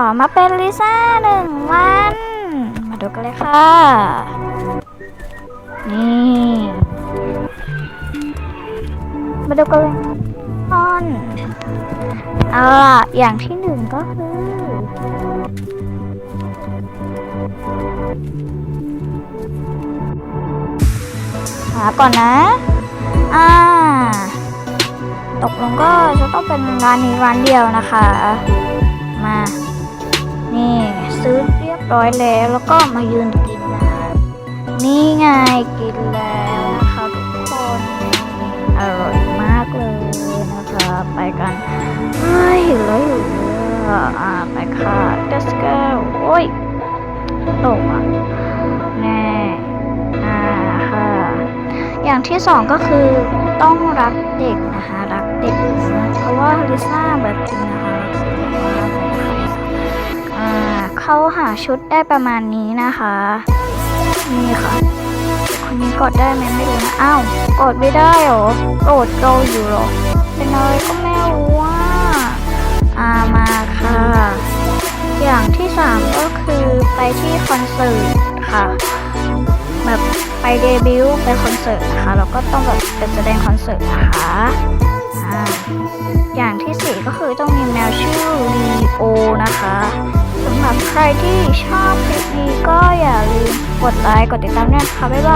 อมาเป็นลิซ่าหนึ่งวัน มาดูกันเลยค่ะ นี่ มาดูกันเลยนอนเอาล่ะ อย่างที่หนึ่งก็คือ หาก่อนนะ อ่า ตกลงก็จะต้องเป็นร้านนี้ร้านเดียวนะคะ มา ร้อยแล้วแล้วก็มายืนกินนะคะนี่ไงกินแล้วนะคะทุกคนอร่อยมากเลยนะคะ ไปกันเฮ้ยแล้วหิวแล้วอ่าไปค่ะ let's go โอ้ยตกอะแน่อ่าค่ะอย่างที่สองก็คือต้องรักเด็กนะคะ รักเด็กนะเพราะว่าลิซ่าแบบจริงนะ เขาหาชุดได้ประมาณนี้นะคะ นี่ค่ะ คนนี้กดได้ไหมไม่รู้นะ อ้าว กดไม่ได้เหรอ โกรธเกาอยู่หรอ เป็นอะไรก็ไม่รู้ว่าอ่ามาค่ะ อย่างที่สามก็คือไปที่คอนเสิร์ตค่ะ แบบไปเดบิวต์ไปคอนเสิร์ตนะคะแล้วก็ต้องแบบเป็นแสดงคอนเสิร์ตนะคะอย่างที่สี่ก็คือต้องมีแมวชื่อลีโอนะคะ ใครที่ชอบคลิปนี้ก็อย่าลืมกดไลค์ กดติดตามด้วยนะคะบ๊ายบาย